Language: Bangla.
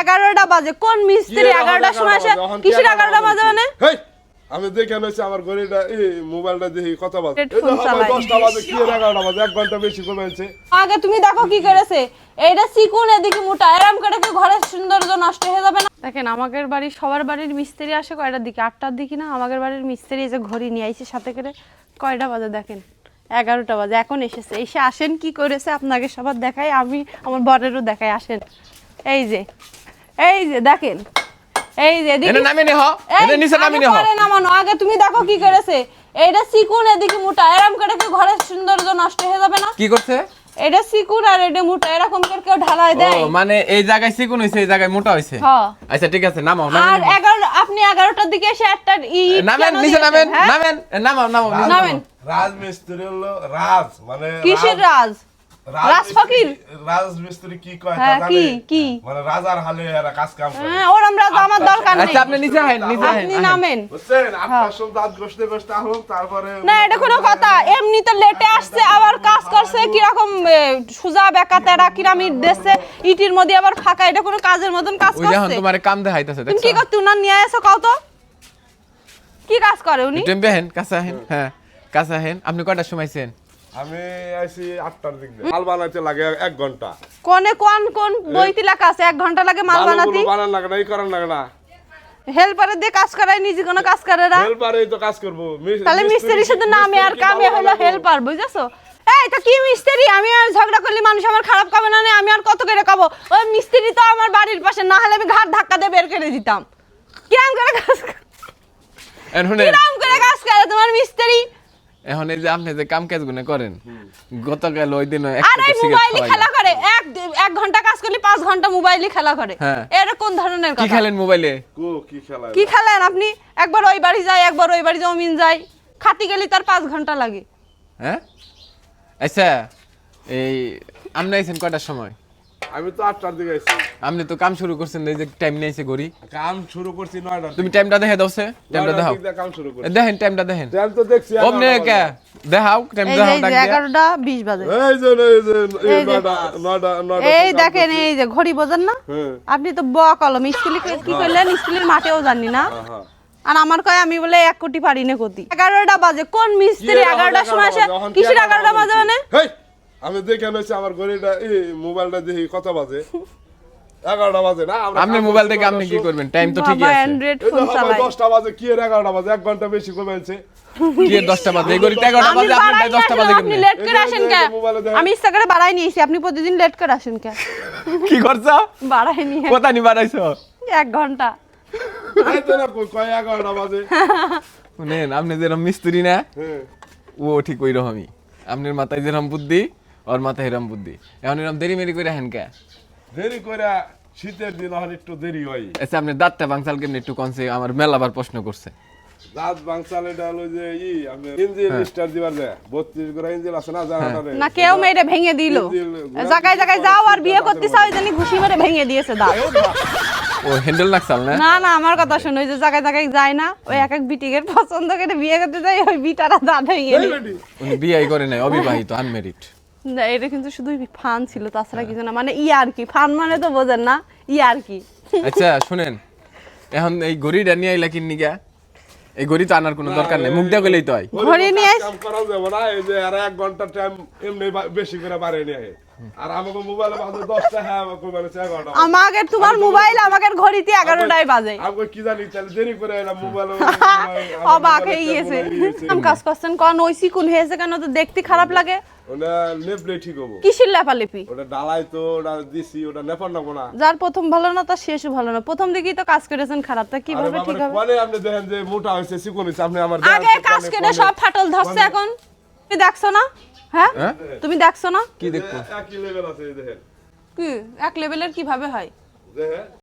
এগারোটা বাজে। কোন মিস্ত্রি এগারোটার সময় আসে? কিসের এগারোটা বাজে মানে? আমি দেখে আনাইছি আমার ঘড়িটা এই মোবাইলটা দেখি কত বাজে। দশটা বাজে কি এগারোটা বাজে? এক ঘণ্টা বেশি কমেছে আগে তুমি দেখো কি করেছে। এইটা চিকুন এদিকে মোটা। এরম করে কি ঘরের সৌন্দর্য নষ্ট হয়ে যাবে না। দেখেন আমাদের বাড়ির সবার বাড়ির মিস্ত্রি আসে কয়টার দিকে? আটটার দিকে না? আমাদের বাড়ির মিস্ত্রি এই যে ঘড়ি নিয়ে আইছে সাথে করে। কয়টা বাজে দেখেন? এগারোটা বাজে। এখন এসেছে। এসে আসেন কি করেছে আপনাকে সবার দেখাই। আমি আমার বরেরও দেখাই। আসেন। এই যে এই যে দেখেন এই যে এদিকে- নামিয়ে নিহ এই, এনে নিচে আগে নামিয়ে নিহ পরে নামানো আগে তুমি দেখো কি করেছে। এইটা চিকুন এদিকে মোটা এরম করে কি ঘরের সৌন্দর্য নষ্ট হয়ে যাবে না? কি করছে? এটা চিকুন আর এটা মোটা এরকম করে কেউ ঢালাই ও দেয়। মানে এই জায়গায় চিকুন হইছে এই জায়গায় মোটা হইছে? হ্যাঁ। আচ্ছা ঠিক আছে নামাও আর নামেন এগারো আপনি এগারোটার দিকে এসে একটা ই নামেন নিচে নামেন হ্যাঁ? নামেন নামাও নামাও নামেন। রাজমিস্ত্রি হলো রাজ মানে কিসের রাজ? রাজ ফকির? রাজমিস্ত্রি কি কয় তা হ্যাঁ, জানে? কি, কি? মানে রাজার হালে এরা কাজ কাম করে। হ্যাঁ ওরম রাজ আমার দরকার নেই। আচ্ছা আপনি নিচে আহেন নিচে আহেন। আপনি নামেন বুঝছেন? আপনার সব দাঁত ঘষতে ঘষতে আহুন তারপরে না এটা কোনো কথা। এমনি তো লেটে আসছে আবার কাজ করছে কীরকম এ, সুজা বেকা তেরা কিরামির দেশে ইটির মধ্যে আবার ফাঁকা। এটা কোনো কাজের মতন কাজ ওই করছে? তোমার কাম দেখাইতেছে তুমি কি করতে উনার নিয়ে এসো কও তো। কি কাজ করে উনি? তুমি বেহেন কাছে আহেন হ্যাঁ কাছে আহেন। আপনি কয়টার সময় আইছেন? আমি আইছি আটটার দিক দিয়ে। মাল বানাইতে লাগে এক ঘণ্টা। কোনে কোন কোন বইতি লেখা আছে? এক ঘণ্টা লাগে মাল বানাতি? বানান লাগে না এই লাগে না। হেল্পারে দিয়ে কাজ করায় নিজে কোনো কাজ করে না? হেল্পারেই তো কাজ করব। তাহলে নামে আর কামে হলো হেল্পার বুঝেছ? এই তো কি মিস্ত্রি? আমি আর ঝগড়া করলে মানুষ আমার খারাপ খাবে না আমি আর কত করে খাব? ওই মিস্ত্রি তো আমার বাড়ির পাশে না হলে আমি ঘাট ধাক্কা দিয়ে বের করে দিতাম। কিরাম করে কাজ কিরাম করে কাজ করে তোমার মিস্ত্রি? এখন এই যে আপনি যে কাম কাজ গুনে করেন গতকাল ওই দিন আর এই মোবাইলে খেলা করে। এক এক ঘণ্টা কাজ করলে পাঁচ ঘণ্টা মোবাইলে খেলা করে। হ্যাঁ। এটা কোন ধরনের কি খেলেন মোবাইলে? কো কি খেলা কি খেলেন আপনি? একবার ওই বাড়ি যায় একবার ওই বাড়ি জমিন যায় খাতি গেলে তার পাঁচ ঘণ্টা লাগে। হ্যাঁ? আচ্ছা এই আপনি আইছেন কয়টার সময়? আমি তো আটটার দিকে আইছি। আপনি তো কাম শুরু করছেন এই যে টাইম কাম শুরু করছি নয়টার তুমি টাইমটা দেখে দাওছে টাইমটা দেখাও। কাম শুরু করছি। দেখেন টাইমটা দেখেন। টাইম তো দেখছি কে দেখাও টাইম দেখাও এই ডাক যে দিয়া। এগারোটা বিশ বাজে। বাজে। এই যে এই যে এই নয়টা নয়টা নয়টা দেখেন এই যে ঘড়ি বোঝেন না? হ্যাঁ। আপনি তো ব কলম স্কুলে কি করলেন? স্কুলের মাঠেও জানি না? হ্যাঁ, হ্যাঁ। আর আমার কয় আমি বলে এক কোটি পারি না কোটি এগারোটা বাজে কোন মিস্ত্রি এগারোটার সময় আসে? কিসের এগারোটা বাজে মানে? আমি দেখে আনাইছি আমার ঘড়িটা এই মোবাইলটা দেখি কত বাজে। এগারোটা বাজে না? আমরা আপনি মোবাইল দেখে আপনি কি করবেন? টাইম তো ঠিকই আছে। দশটা বাজে কি এর এগারোটা বাজে? এক ঘণ্টা বেশি কমেছে আমি আপনি ইচ্ছা করে বাড়াই নিয়েছি প্রতিদিন লেট করে আসেন কে? কি করছ? বাড়াই নিয়ে। কোথা নি বাড়াইছো? এক ঘণ্টা। এই কই কয় এগারোটা বাজে? শুনেন আপনি যেরকম মিস্ত্রি না হ্যাঁ। ও ঠিক ওই রকমই আপনার মাথায় যেরকম বুদ্ধি ওর মাথায় এরকম বুদ্ধি। এখন এরকম দেরি মেরি করে হেন কে? দেরি করে শীতের দিন হলে একটু দেরি হয়। আচ্ছা আপনি দাঁতটা বাংসাল কেমনি একটু কনসে আমার মেলাবার প্রশ্ন করছে। দাঁত বাংসাল এটা হলো যে ই আমি ইঞ্জিন স্টার দিবার যায় বত্রিশ করে ইঞ্জিন আছে না জানা না কেউ মেয়েটা ভেঙে দিল। জায়গায় জায়গায় যাও আর বিয়ে করতে চাও ওই জানি ঘুষি মেরে ভেঙে দিয়েছে দাঁত। ও হ্যান্ডেল নাকসাল না? না না আমার কথা শোনো ওই যে জায়গায় জায়গায় যায় না ওই এক এক বিটিকের পছন্দ করে বিয়ে করতে যায় ওই বিটারা দাঁত ভেঙে দিল। উনি বিয়ে করে নাই অবিবাহিত আনমেরিড না, এটা কিন্তু শুধুই ফান ছিল তাছাড়া কিছু না। মানে ই আর কি? ফান মানে তো বোঝেন না ই আর কি? আচ্ছা শুনেন। এখন এই নিয়ে আইলা কিন নিগা এই ঘড়ি তো আনার কোনো দরকার নেই। মুখ দিয়ে গেলেই তো হয়। ঘড়ি নিয়ে কাম করা যাবে না এই যে আর এক ঘণ্টা টাইম এমনি বেশি করে বাড়ে নিয়ে আর আমাকে মোবাইলে বাজে দশটা হ্যাঁ আমাকে এগারোটা বাজে। আমাকে তোমার মোবাইল আমাকে ঘড়িতে এগারোটায় বাজে। আমাকে কি জানি তাহলে দেরি করে এলাম মোবাইলে অবাক হয়ে গিয়েছে। কাম কাজ করছেন কোন ওই সিকুন হয়েছে কেন? তো দেখতে খারাপ লাগে। ওটা নেপলে ঠিক হব। কিসের লেপালেপি? ওটা ডালাই তো ওটা দিছি ওটা নেপার নেব না। যার প্রথম ভালো না তার শেষও ভালো না। প্রথম দিকেই তো কাজ করেছেন খারাপ তা কীভাবে ঠিক হবে? আপনি দেখেন যে মোটা হয়েছে চিকন হয়েছে আপনি আমার আগে কাজ সব ফাটল ধরছে এখন। তুমি দেখছ না? হ্যাঁ? হ্যাঁ? তুমি দেখছ না? কি দেখব? একই লেভেল আছে দেখেন। কি এক লেভেলের কীভাবে হয়? দেখেন।